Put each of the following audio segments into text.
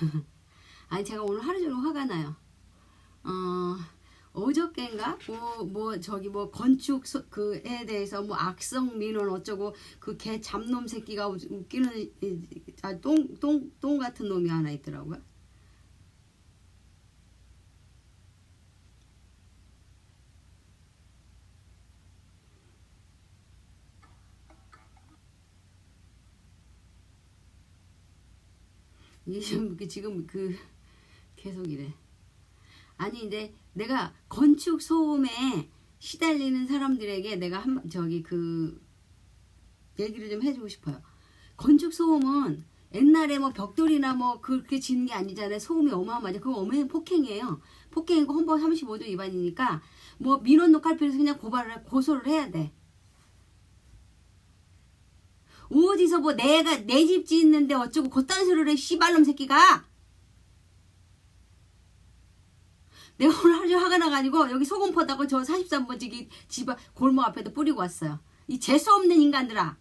아니 제가 오늘 하루 종일 화가 나요. 어 어저께인가 뭐, 뭐 저기 뭐 건축 소- 그에 대해서 뭐 악성 민원 어쩌고 그 개 잡놈 새끼가 우- 웃기는 똥똥 똥 같은 놈이 하나 있더라고요. 이게 지금 그- 계속 이래. 아니 근데 내가 건축 소음에 시달리는 사람들에게 내가 한 저기 그 얘기를 좀 해주고 싶어요. 건축 소음은 옛날에 뭐 벽돌이나 뭐 그렇게 지는 게 아니잖아요. 소음이 어마어마하죠. 그거 어마어마한 폭행이에요. 폭행이고 헌법 35조 위반이니까 뭐 민원 녹화할 필요해서 그냥 고발을 해- 고소를 해야 돼. 어디서 뭐 내가 내 집 짓는데 어쩌고 그딴 소리를 해 씨발놈 새끼가. 내가 오늘 하루 화가 나가지고 여기 소금 퍼다고 저 43번 저기 집 앞- 골목 앞에도 뿌리고 왔어요. 이 재수없는 인간들아.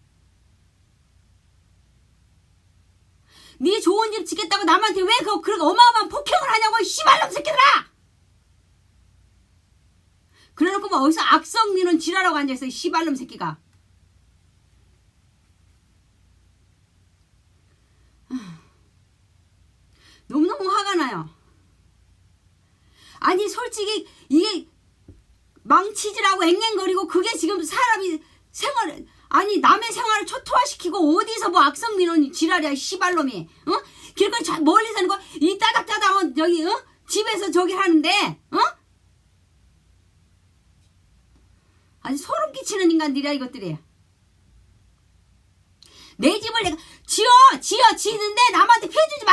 네 좋은 집 짓겠다고 남한테 왜 그, 그렇게 어마어마한 폭행을 하냐고 이 씨발놈 새끼들아! 그래놓고 뭐 어디서 악성 민원 지랄하고 앉아있어 이 씨발놈 새끼가 나요. 아니 솔직히 이게 망치질하고 앵앵거리고 그게 지금 사람이 생활 아니 남의 생활을 초토화시키고 어디서 뭐 악성 민원이 지랄이야 이 씨발놈이. 어? 길거리 저 멀리 사는 거 이 따닥따닥 여기 어? 집에서 저기 하는데 어? 아니 소름 끼치는 인간들이야 이것들이. 내 집을 내가 지어 지어 지는데 남한테 피해 주지